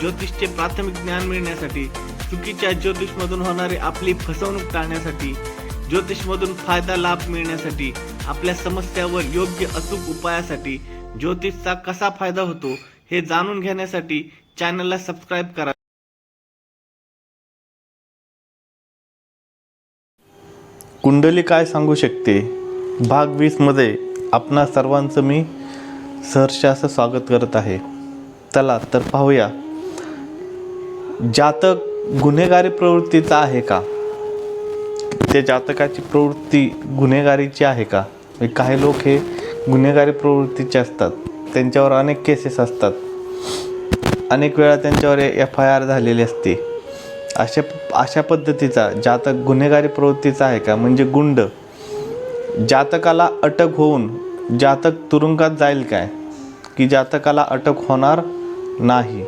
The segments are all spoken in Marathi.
ज्योतिषचे प्राथमिक ज्ञान मिळण्यासाठी चुकीच्या ज्योतिषमधून होणारी आपली फसवणूक टाळण्यासाठी ज्योतिषमधून फायदा लाभ मिळण्यासाठी आपल्या समस्यावर योग्य अचूक उपायासाठी ज्योतिषचा कसा फायदा होतो हे जाणून घेण्यासाठी चॅनलला सबस्क्राईब करा. कुंडली काय सांगू शकते? भाग वीसमध्ये आपणा सर्वांचं मी सहर्ष असं स्वागत करत आहे. चला तर पाहूया. जातक गुन्हेगारी प्रवृत्तीचा आहे का? त्या जातकाची प्रवृत्ती गुन्हेगारीची आहे का? काही लोक हे गुन्हेगारी प्रवृत्तीचे असतात. त्यांच्यावर अनेक केसेस असतात. अनेक वेळा त्यांच्यावर एफ आय आर झालेली असते. अशा अशा पद्धतीचा जातक गुन्हेगारी प्रवृत्तीचा आहे का? म्हणजे गुंड. जातकाला अटक होऊन जातक तुरुंगात जाईल काय? की जातकाला अटक होणार नाही.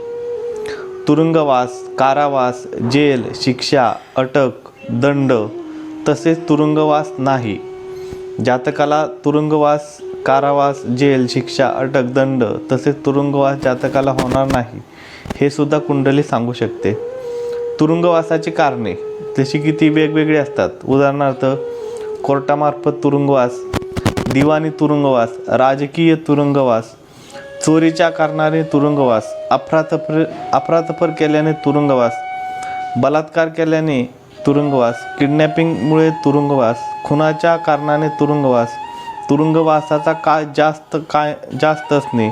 तुरुंगवास कारावास जेल शिक्षा अटक दंड तसेच तुरुंगवास नाही. जातकाला तुरुंगवास कारावास जेल शिक्षा अटक दंड तसेच तुरुंगवास जातकाला होणार नाही हे सुद्धा कुंडली सांगू शकते. तुरुंगवासाची कारणे जशी की ती वेगवेगळी असतात. उदाहरणार्थ कोर्टामार्फत तुरुंगवास दिवाणी तुरुंगवास राजकीय तुरुंगवास चोरीच्या कारणाने तुरुंगवास अफरातफर अफरातफर केल्याने तुरुंगवास बलात्कार केल्याने तुरुंगवास किडनॅपिंगमुळे तुरुंगवास खुनाच्या कारणाने तुरुंगवास तुरुंगवासाचा काळ जास्त काय जास्त असणे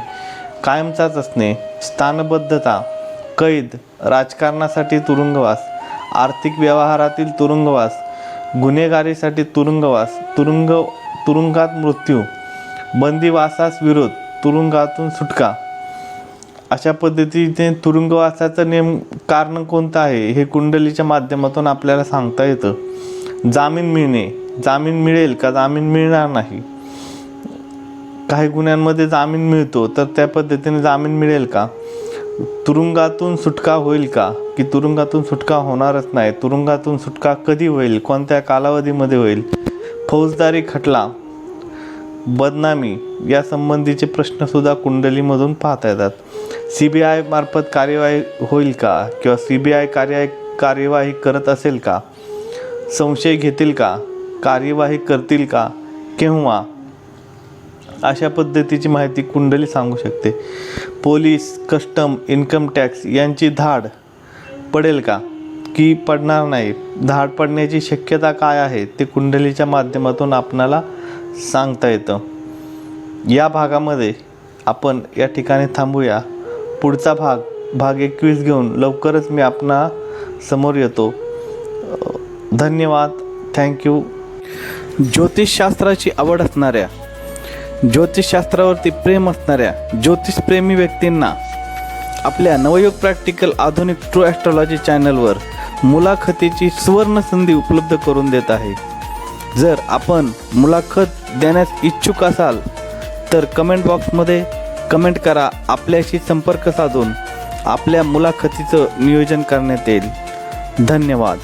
कायमचाच असणे स्थानबद्धता कैद राजकारणासाठी तुरुंगवास आर्थिक व्यवहारातील तुरुंगवास गुन्हेगारीसाठी तुरुंगवास तुरुंग तुरुंगात मृत्यू बंदिवासास विरोध तुरुंगातून सुटका. अशा पद्धतीने तुरुंगवासाचं नेम कारण कोणतं आहे हे कुंडलीच्या माध्यमातून आपल्याला सांगता येतं. जामीन मिळणे जामीन मिळेल का जामीन मिळणार नाही? काही गुन्ह्यांमध्ये जामीन मिळतो तर त्या पद्धतीने जामीन मिळेल का? तुरुंगातून सुटका होईल का? की तुरुंगातून सुटका होणारच नाही? तुरुंगातून सुटका कधी होईल? कोणत्या कालावधीमध्ये होईल? फौजदारी खटला बदनामी या संबंधीचे प्रश्नसुद्धा कुंडलीमधून पाहता येतात. सी बी आय मार्फत कार्यवाही होईल का? किंवा सी बी आय कार्य कार्यवाही करत असेल का? संशय घेतील का? कार्यवाही करतील का? केव्हा? अशा पद्धतीची माहिती कुंडली सांगू शकते. पोलीस कस्टम इन्कम टॅक्स यांची धाड पडेल का? की पडणार नाही? धाड पडण्याची शक्यता काय आहे? ते कुंडलीच्या माध्यमातून आपणाला सांगता येतं. या भागामध्ये आपण या ठिकाणी थांबूया. पुढचा भाग भाग एकवीस घेऊन लवकरच मी आपणा समोर येतो. धन्यवाद. थँक्यू ज्योतिषशास्त्राची आवड असणाऱ्या ज्योतिषशास्त्रावरती प्रेम असणाऱ्या ज्योतिषप्रेमी व्यक्तींना आपल्या Navyug practical Adhunik true astrology चॅनलवर मुलाखतीची सुवर्ण संधी उपलब्ध करून देत आहे. जर आपण मुलाखत देण्यास इच्छुक असाल तर कमेंट बॉक्समध्ये कमेंट करा आपल्याशी संपर्क साधून आपल्या मुलाखतीचं नियोजन करण्यात येईल. धन्यवाद.